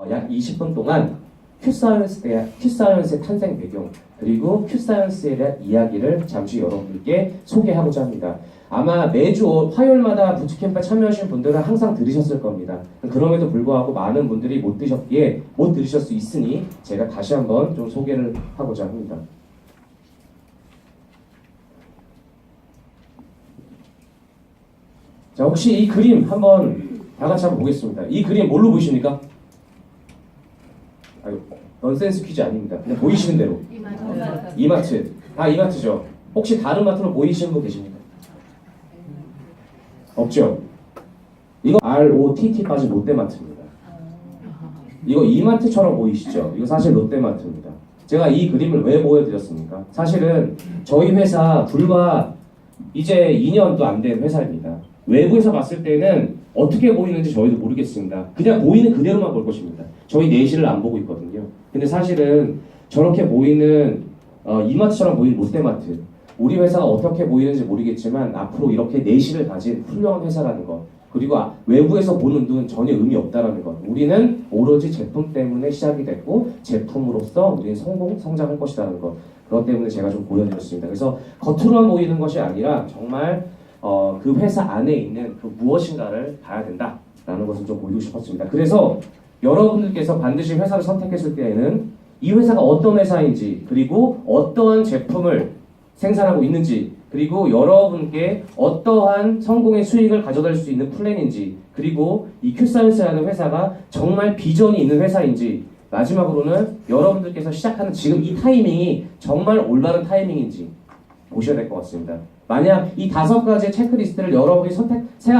어, 약 20분 동안 큐사이언스 대학 큐사이언스의 탄생 배경 그리고 큐사이언스에 대한 이야기를 잠시 여러분들께 소개하고자 합니다. 아마 매주 화요일마다 부츠캠프에 참여하신 분들은 항상 들으셨을 겁니다. 그럼에도 불구하고 많은 분들이 못 드셨기에 못 들으실 수 있으니 제가 다시 한번 좀 소개를 하고자 합니다. 자 혹시 이 그림 한번 다 같이 한번 보겠습니다. 이 그림 뭘로 보이십니까? 아유, 넌센스 퀴즈 아닙니다. 그냥 보이시는 대로. 이마트. 다 이마트죠. 혹시 다른 마트로 보이시는 분 계십니까? 없죠? 이거 ROTT 빠진 롯데마트입니다. 이거 이마트처럼 보이시죠? 이거 사실 롯데마트입니다. 제가 이 그림을 왜 보여드렸습니까? 사실은 저희 회사 불과 이제 2년도 안 된 회사입니다. 외부에서 봤을 때는 어떻게 보이는지 저희도 모르겠습니다. 그냥 보이는 그대로만 볼 것입니다. 저희 내실을 안 보고 있거든요. 근데 사실은 저렇게 보이는 어, 이마트처럼 보이는 롯데마트 우리 회사가 어떻게 보이는지 모르겠지만 앞으로 이렇게 내실을 가진 훌륭한 회사라는 것 그리고 아- 외부에서 보는 눈 전혀 의미 없다라는 것 우리는 오로지 제품 때문에 시작이 됐고 제품으로서 우리는 성공 성장할 것이라는 것 그것 때문에 제가 좀 보여드렸습니다. 그래서 겉으로만 보이는 것이 아니라 정말 어, 그 회사 안에 있는 그 무엇인가를 봐야 된다라는 것을 좀 보이고 싶었습니다. 그래서 여러분들께서 반드시 회사를 선택했을 때에는 이 회사가 어떤 회사인지 그리고 어떠한 제품을 생산하고 있는지 그리고 여러분께 어떠한 성공의 수익을 가져갈 수 있는 플랜인지 그리고 이 큐사이언스라는 회사가 정말 비전이 있는 회사인지 마지막으로는 여러분들께서 시작하는 지금 이 타이밍이 정말 올바른 타이밍인지 보셔야 될 것 같습니다. 만약 이 다섯 가지 체크리스트를 여러분이 선택 생각